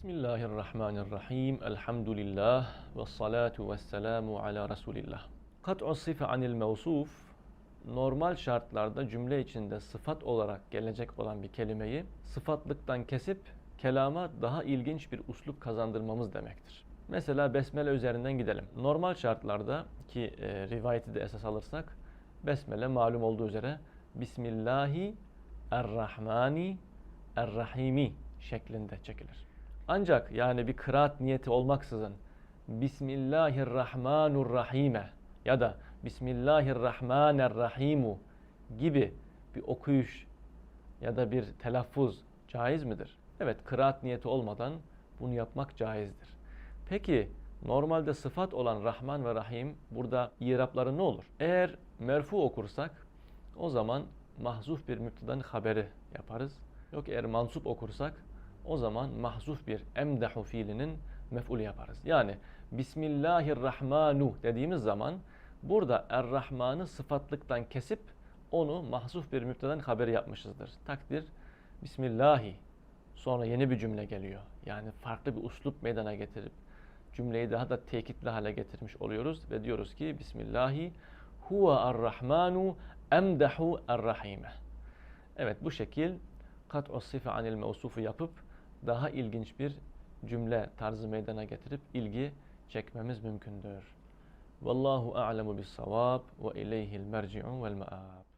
Bismillahirrahmanirrahim. Elhamdülillah. Ve salatu ve selamu ala Resulillah. Kat'u sıfı anil mevsuf, normal şartlarda cümle içinde sıfat olarak gelecek olan bir kelimeyi sıfatlıktan kesip kelama daha ilginç bir uslup kazandırmamız demektir. Mesela besmele üzerinden gidelim. Normal şartlarda ki e, rivayeti de esas alırsak besmele malum olduğu üzere Bismillahi Errahmani Errahimi şeklinde çekilir. Ancak yani bir kıraat niyeti olmaksızın Bismillahirrahmanirrahime ya da Bismillahirrahmanirrahimu gibi bir okuyuş ya da bir telaffuz caiz midir? Evet, kıraat niyeti olmadan bunu yapmak caizdir. Peki normalde sıfat olan Rahman ve Rahim burada irapları ne olur? Eğer merfu okursak o zaman mahzuf bir müptedanın haberi yaparız. Yok eğer mansup okursak o zaman mahzuf bir emdahu fiilinin mef'ulü yaparız. Yani Bismillahirrahmanu dediğimiz zaman burada Er-Rahman'ı sıfatlıktan kesip onu mahzuf bir müptedanın haberi yapmışızdır. Takdir Bismillahi sonra yeni bir cümle geliyor. Yani farklı bir uslup meydana getirip cümleyi daha da tekitli hale getirmiş oluyoruz ve diyoruz ki Bismillahi huve er-Rahmanu emdahu er-Rahime. Evet bu şekil kat'u sıfı anil mevsufu yapıp daha ilginç bir cümle tarzı meydana getirip ilgi çekmemiz mümkündür. Vallahu a'lemu bis savab ve ileyhi'l merci'u vel ma'ab.